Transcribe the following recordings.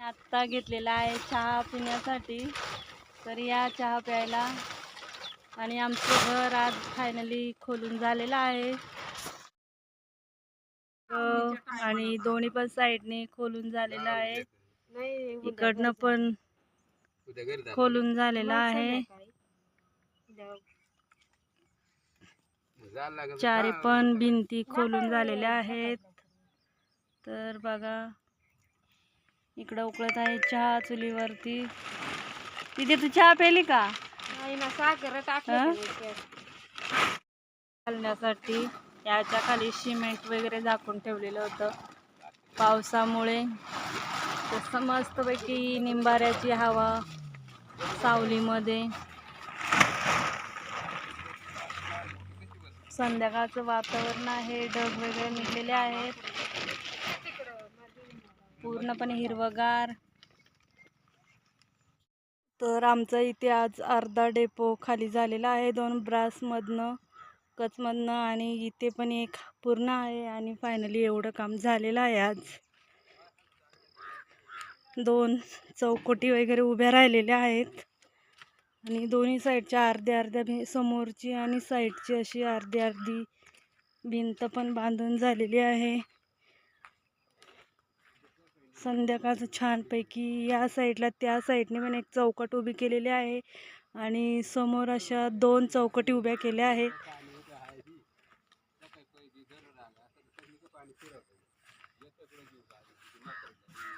आत्ता घेतलेला आहे चहा पिण्यासाठी. तर या चहा प्यायला. आणि आमचं घर आज फायनली खोलून झालेलं आहे. आणि दोन्ही पण साईडने खोलून झालेलं आहे. इकडनं पण खोलून झालेलं आहे. चारी पण भिंती खोलून झालेल्या आहेत. तर बघा. इकडं उकळत आहे चहा चुलीवरती. तिथे तू चहा पेली का? हं? घालण्यासाठी याच्या खाली सिमेंट वगैरे झाकून ठेवलेलं होतं. पावसामुळे तसं मस्तपैकी निंबाऱ्याची हवा सावलीमध्ये. संध्याकाळचं वातावरण आहे ढग वगैरे निघलेले आहेत. पूर्णपणे हिरवगार. तर आमचा इथे आज अर्धा डेपो खाली झालेला आहे. दोन ब्रासमधनं कचमधनं आणि इथे पण एक पूर्ण आहे आणि फायनली एवढं काम झालेलं आहे आज. दोन चौकटी वगैरे उभ्या राहिलेल्या आहेत. आणि दोन्ही साईडच्या अर्ध्या अर्ध्या भि समोरची आणि साईडची अशी अर्धी अर्धी भिंत पण बांधून झालेली आहे. संध्याकाळचं छानपैकी या साईडला त्या साईडने पण एक चौकट उभी केलेली आहे आणि समोर अशा दोन चौकटी उभ्या केल्या आहेत.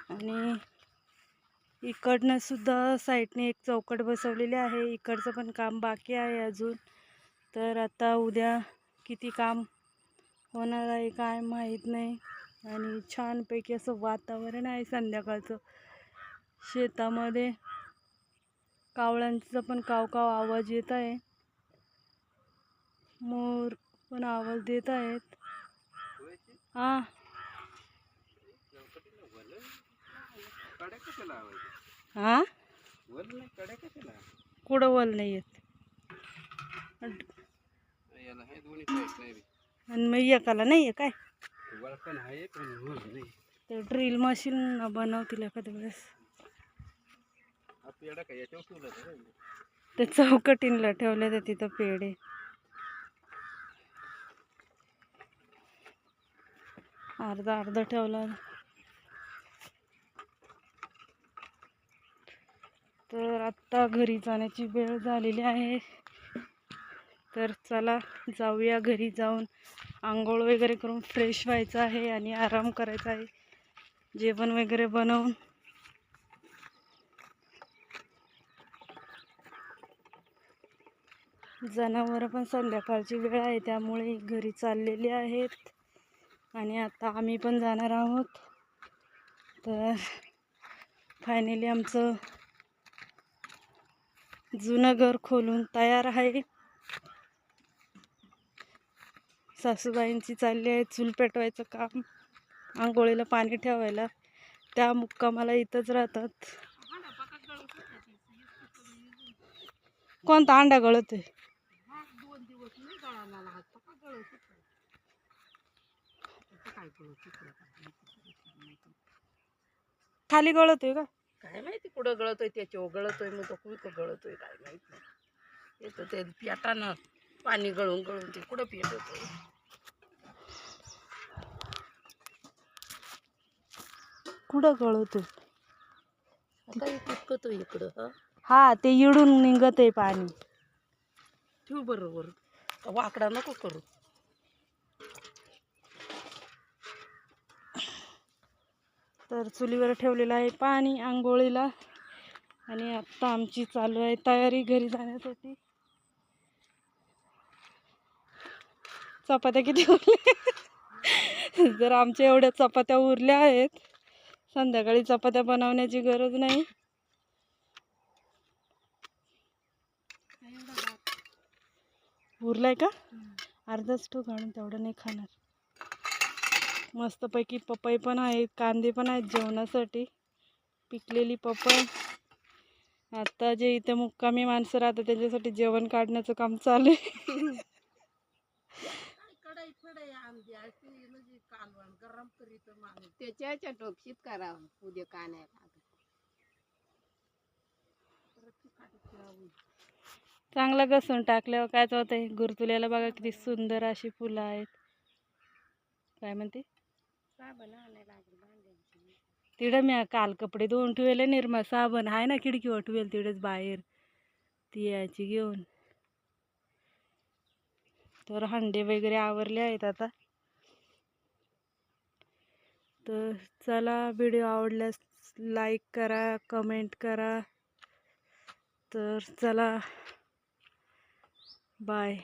आणि इकडनं सुद्धा साईडने एक चौकट बसवलेली आहे. इकडचं पण काम बाकी आहे अजून. तर आता उद्या किती काम होणार आहे काय माहीत नाही. आणि छानपैकी असं वातावरण आहे संध्याकाळचं. शेतामध्ये कावळ्यांचा पण काव काव आवाज येत आहे. मोर पण आवाज देत आहेत. हां हां कुठं वल नाही येत? आणि मग एकाला नाही आहे काय? ते ड्रिल मशीन बनवतील एखाद्या वेळेस. ते चौकटींला ठेवले तर तिथं पेढे. अर्धा अर्धा ठेवला. तर आत्ता घरी जाण्याची वेळ झालेली आहे. तर चला जाऊया घरी जाऊन. आंघोळ वगैरे करून फ्रेश व्हायचं आहे आणि आराम करायचा आहे. जेवण वगैरे बनवून. जनावरं पण संध्याकाळची वेळ आहे त्यामुळे घरी चाललेली आहेत. आणि आता आम्ही पण जाणार आहोत. तर फायनली आमचं जुनं घर खोलून तयार आहे. सासूबाईंची चालली आहे चूल पेटवायचं काम आंघोळीला पाणी ठेवायला. त्या मुक्कामाला इथंच राहतात. कोणता अंडा गळत आहे? खाली गळतोय का? काय माहिती कुठं गळतोय त्याच्यावर गळतोय मग तो कुठं गळतोय काय माहीत नाही. येतं ते पेटानं पाणी गळून गळून ते कुठं पेट कुठं हे कुटकतो इकडं हा? हा ते इडून निघत आहे पाणी. ठेव बरोबर वाकडा नको करू. तर चुलीवर ठेवलेलं आहे पाणी आंघोळीला. आणि आत्ता आमची चालू आहे तयारी घरी जाण्यासाठी. चपात्या किती उरल्या जर आमच्या एवढ्या चपात्या उरल्या आहेत संध्याकाळी चपात्या बनवण्याची गरज नाही. उरलाय का? अर्धाच ठो काढून तेवढं नाही खाणार. मस्तपैकी पपई पण आहेत कांदे पण आहेत जेवणासाठी. पिकलेली पपई. आता जे इथे मुक्कामी माणसं राहतात त्यांच्यासाठी जेवण काढण्याचं काम चालू आहे. अशी कालवण गरम करीत माणूस त्याच्या टोपशीत करा उद्या काय नाही चांगला घसून टाकल्यावर काय होतंय. गुरतुल्याला बघा किती सुंदर अशी फुलं आहेत. काय म्हणते? तिकडं मी काल कपडे धुवून ठेवले निर्मा साबण. आहे ना खिडकीवर ठेवेल तिकडेच बाहेर. ती यायची घेऊन. तर हंडे वगैरे आवरले आहेत आता. तर चला व्हिडिओ आवडल्यास लाईक करा कमेंट करा. तर चला. बाय.